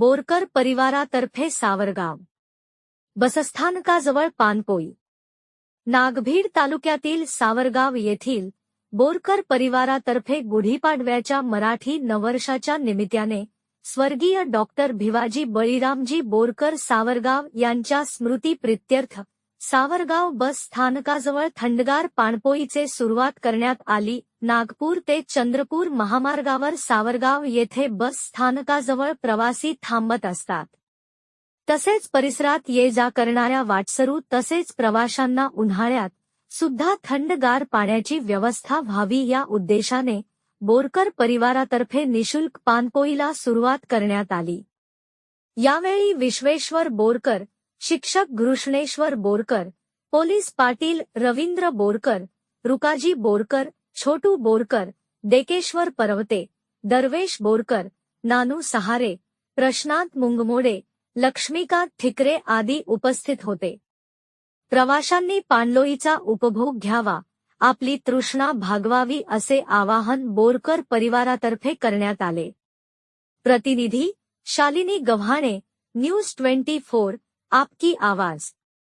बोरकर परिवारातर्फे सावरगाव. बसस्थानकाजवळ पानपोई. नागभीड तालुक्यातील सावरगाव येथील बोरकर परिवारातर्फे गुढीपाडव्याच्या मराठी नववर्षाच्या निमित्ताने स्वर्गीय डॉक्टर भिवाजी बळीरामजी बोरकर सावरगाव यांच्या स्मृती प्रित्यर्थ सावरगाव बस स्थानकाजवळ थंडगार पाणपोईचे सुरुवात करण्यात आली नागपूर ते चंद्रपूर महामार्गावर सावरगाव येथे बस स्थानकाजवळ प्रवासी थांबत असतात. तसेच परिसरात ये जा करणाऱ्या वाटसरू तसेच प्रवाशांना उन्हाळ्यात सुद्धा थंडगार पाण्याची व्यवस्था व्हावी या उद्देशाने बोरकर परिवारातर्फे निशुल्क पानपोईला सुरुवात करण्यात आली. यावेळी विश्वेश्वर बोरकर शिक्षक घृष्णेश्वर बोरकर पोलीस पाटील रवींद्र बोरकर रुकाजी बोरकर छोटू बोरकर डेकेश्वर पर्वते दरवेश बोरकर नानू सहारे प्रश्नांत मुंगमोडे लक्ष्मीकांत ठिकरे आदी उपस्थित होते. प्रवाशांनी पाणलोईचा उपभोग घ्यावा आपली तृष्णा भागवावी असे आवाहन बोरकर परिवारातर्फे करण्यात आले. प्रतिनिधी Shalini Gavhane news twenty four आपकी आवाज.